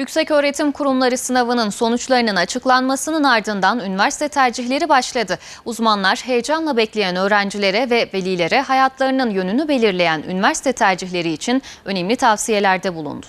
Yükseköğretim Kurumları sınavının sonuçlarının açıklanmasının ardından üniversite tercihleri başladı. Uzmanlar heyecanla bekleyen öğrencilere ve velilere hayatlarının yönünü belirleyen üniversite tercihleri için önemli tavsiyelerde bulundu.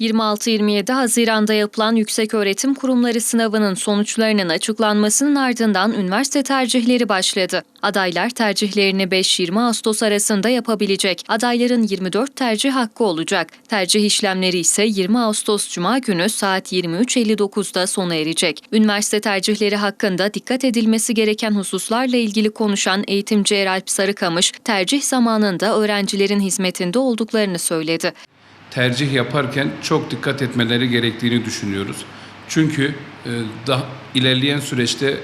26-27 Haziran'da yapılan Yükseköğretim Kurumları sınavının sonuçlarının açıklanmasının ardından üniversite tercihleri başladı. Adaylar tercihlerini 5-20 Ağustos arasında yapabilecek. Adayların 24 tercih hakkı olacak. Tercih işlemleri ise 20 Ağustos Cuma günü saat 23.59'da sona erecek. Üniversite tercihleri hakkında dikkat edilmesi gereken hususlarla ilgili konuşan eğitimci Eralp Sarıkamış, tercih zamanında öğrencilerin hizmetinde olduklarını söyledi. Tercih yaparken çok dikkat etmeleri gerektiğini düşünüyoruz. Çünkü e, daha ilerleyen süreçte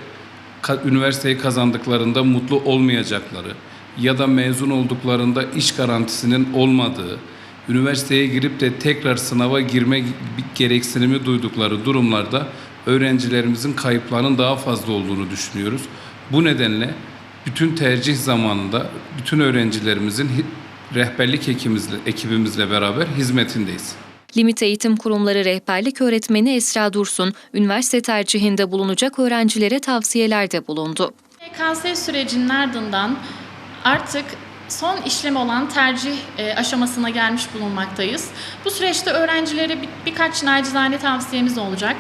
üniversiteyi kazandıklarında mutlu olmayacakları ya da mezun olduklarında iş garantisinin olmadığı, üniversiteye girip de tekrar sınava girme gi- gereksinimi duydukları durumlarda öğrencilerimizin kayıplarının daha fazla olduğunu düşünüyoruz. Bu nedenle bütün tercih zamanında bütün öğrencilerimizin rehberlik ekibimizle, ekibimizle beraber hizmetindeyiz. Limit Eğitim Kurumları Rehberlik Öğretmeni Esra Dursun, üniversite tercihinde bulunacak öğrencilere tavsiyelerde bulundu. KS sürecinin ardından artık son işlem olan tercih e, aşamasına gelmiş bulunmaktayız. Bu süreçte öğrencilere bir, birkaç nacizane tavsiyemiz olacak.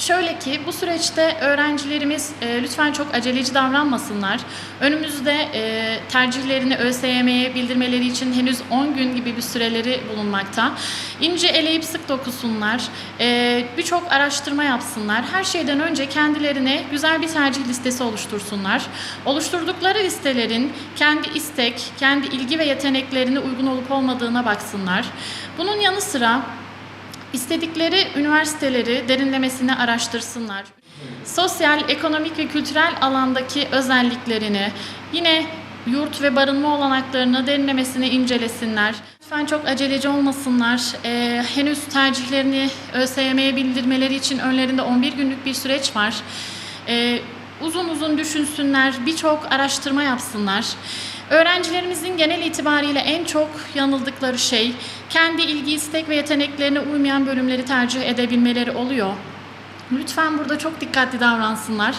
Şöyle ki bu süreçte öğrencilerimiz e, lütfen çok aceleci davranmasınlar. Önümüzde e, tercihlerini ÖSYM'ye bildirmeleri için henüz 10 gün gibi bir süreleri bulunmakta. İnce eleyip sık dokusunlar. E, Birçok araştırma yapsınlar. Her şeyden önce kendilerine güzel bir tercih listesi oluştursunlar. Oluşturdukları listelerin kendi istek, kendi ilgi ve yeteneklerine uygun olup olmadığına baksınlar. Bunun yanı sıra İstedikleri üniversiteleri derinlemesine araştırsınlar. Sosyal, ekonomik ve kültürel alandaki özelliklerini, yine yurt ve barınma olanaklarını derinlemesine incelesinler. Lütfen çok aceleci olmasınlar. Ee, henüz tercihlerini ÖSYM'ye bildirmeleri için önlerinde 11 günlük bir süreç var. Ee, uzun uzun düşünsünler, birçok araştırma yapsınlar. Öğrencilerimizin genel itibariyle en çok yanıldıkları şey kendi ilgi, istek ve yeteneklerine uymayan bölümleri tercih edebilmeleri oluyor. Lütfen burada çok dikkatli davransınlar.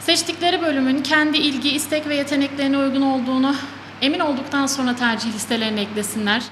Seçtikleri bölümün kendi ilgi, istek ve yeteneklerine uygun olduğunu emin olduktan sonra tercih listelerine eklesinler.